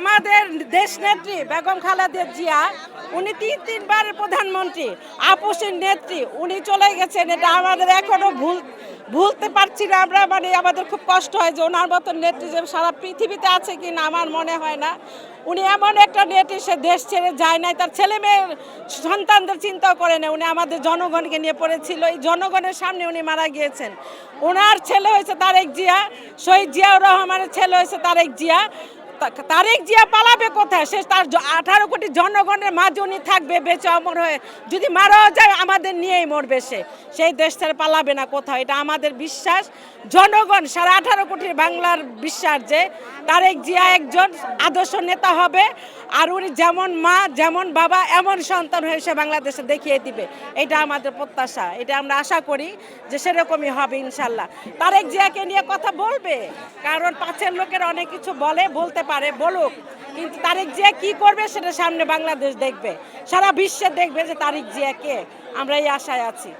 আমাদের দেশ নেত্রী বেগম খালেদা জিয়া, উনি তিন তিনবার প্রধানমন্ত্রী আপুসের নেত্রী, উনি চলে গেছেন, এটা আমাদের এখনও ভুল, ভুলতে পারছি না আমরা মানে আমাদের খুব কষ্ট হয় যে ওনার মতন নেত্রী যে সারা পৃথিবীতে আছে কি না আমার মনে হয় না। উনি এমন একটা নেত্রী, সে দেশ ছেড়ে যায় নাই, তার ছেলে মেয়ের সন্তানদের চিন্তা করে না, উনি আমাদের জনগণকে নিয়ে পড়েছিল, এই জনগণের সামনে উনি মারা গিয়েছেন। ওনার ছেলে হয়েছে তারেক জিয়া, শহীদ জিয়াউর রহমানের ছেলে হয়েছে তারেক জিয়া তারেক জিয়া পালাবে কোথায়? সে তার আঠারো কোটি জনগণের মাঝে উনি থাকবে, বেঁচে অমর হয়ে। যদি মারাও যায়, আমাদের নিয়েই মরবে সে। সেই দেশ ছেড়ে পালাবে না কোথাও। এটা আমাদের বিশ্বাস। জনগণ, সাড়ে আঠারো কোটি বাংলার বিশ্বাস যে তারেক জিয়া একজন আদর্শ নেতা হবে, আর উনি যেমন মা, যেমন বাবা, এমন সন্তান হয়ে সে বাংলাদেশে দেখিয়ে দিবে। এটা আমাদের প্রত্যাশা। এটা আমরা আশা করি যে সেরকমই হবে ইনশাল্লাহ। তারেক জিয়াকে নিয়ে কথা বলবে? কারণ পাঁচের লোকের অনেক কিছু বলে, বলতে পারে, বলুক। কিন্তু তারিখ জিয়া কি করবে সেটা সামনে বাংলাদেশ দেখবে। সারা বিশ্বে দেখবে যে তারিখ জিয়া কে আমরা এই আশায় আছি।